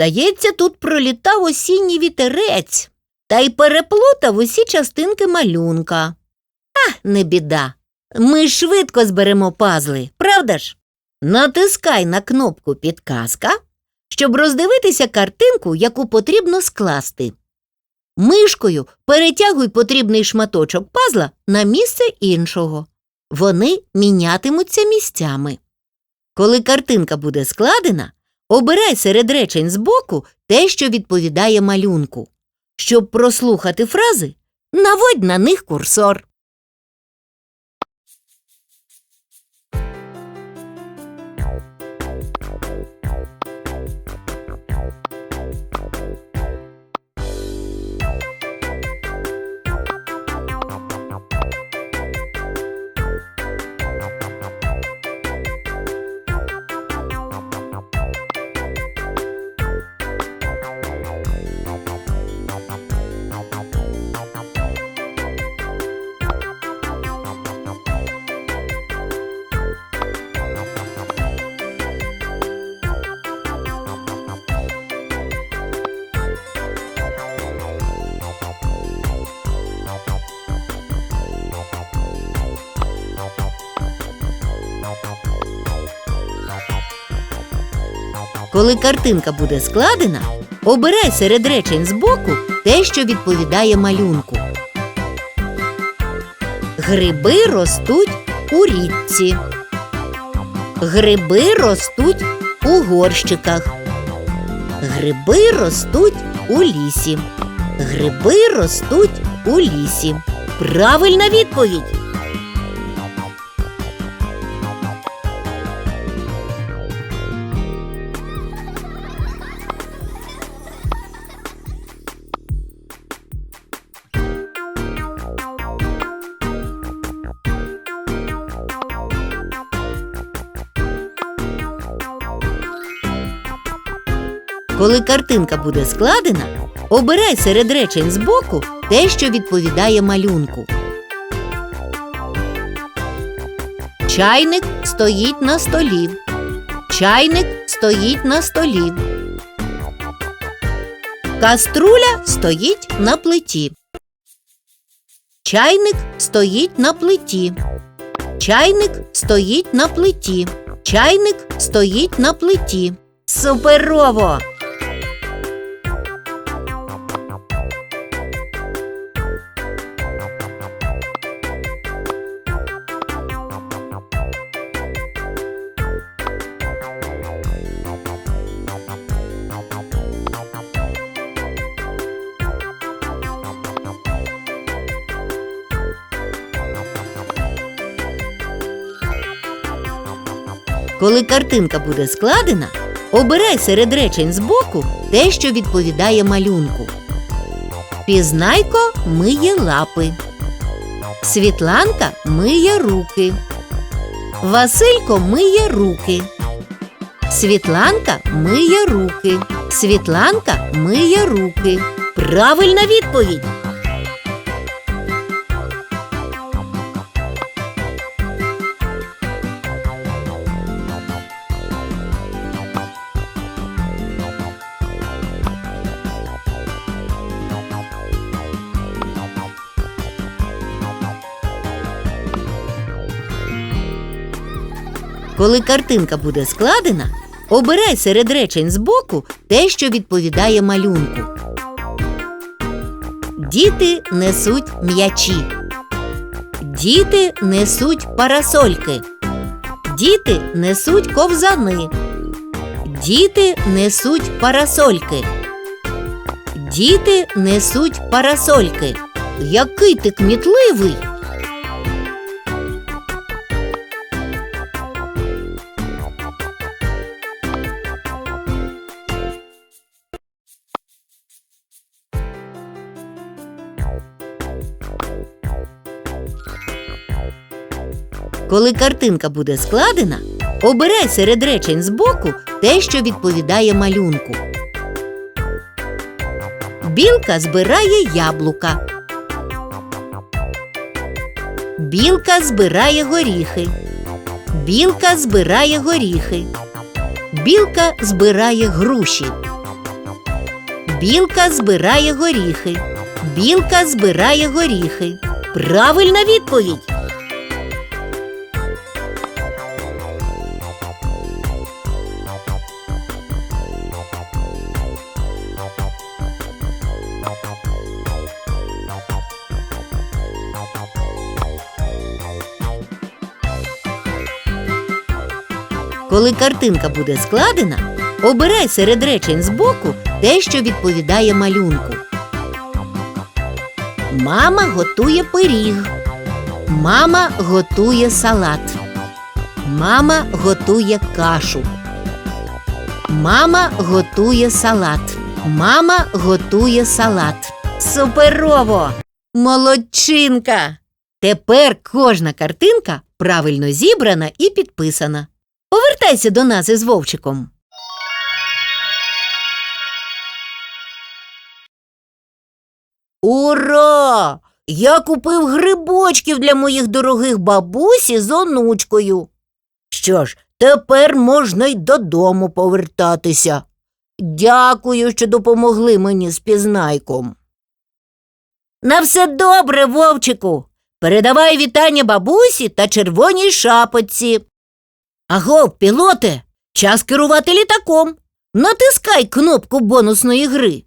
Здається, тут пролітав осінній вітерець та й переплутав усі частинки малюнка. А, не біда. Ми швидко зберемо пазли, правда ж? Натискай на кнопку Підказка, щоб роздивитися картинку, яку потрібно скласти. Мишкою перетягуй потрібний шматочок пазла на місце іншого. Вони мінятимуться місцями. Коли картинка буде складена, обирай серед речень збоку те, що відповідає малюнку. Щоб прослухати фрази, наводь на них курсор. Коли картинка буде складена, обирай серед речень збоку те, що відповідає малюнку. Гриби ростуть у річці. Гриби ростуть у горщиках. Гриби ростуть у лісі. Гриби ростуть у лісі. Правильна відповідь. Коли картинка буде складена, обирай серед речень збоку те, що відповідає малюнку. Чайник стоїть на столі. Чайник стоїть на столі. Каструля стоїть на плиті. Чайник стоїть на плиті. Чайник стоїть на плиті. Чайник стоїть на плиті. Суперово! Коли картинка буде складена, обирай серед речень збоку те, що відповідає малюнку. Пізнайко миє лапи. Світланка миє руки. Василько миє руки. Світланка миє руки. Світланка миє руки. Правильна відповідь. Коли картинка буде складена, обирай серед речень збоку те, що відповідає малюнку. Діти несуть м'ячі. Діти несуть парасольки. Діти несуть ковзани. Діти несуть парасольки. Діти несуть парасольки. Який ти кмітливий! Коли картинка буде складена, обирай серед речень збоку те, що відповідає малюнку. Білка збирає яблука. Білка збирає горіхи. Білка збирає горіхи. Білка збирає груші. Білка збирає горіхи. Білка збирає горіхи. Правильна відповідь. Коли картинка буде складена, обирай серед речень збоку те, що відповідає малюнку. Мама готує пиріг. Мама готує салат. Мама готує кашу. Мама готує салат. Мама готує салат. Суперово! Молодчинка! Тепер кожна картинка правильно зібрана і підписана. Повертайся до нас із Вовчиком. Ура! Я купив грибочків для моїх дорогих бабусі з онучкою. Що ж, тепер можна й додому повертатися. Дякую, що допомогли мені з пізнайком. На все добре, Вовчику. Передавай вітання бабусі та червоній шапочці. Агов, пілоте, час керувати літаком. Натискай кнопку бонусної гри.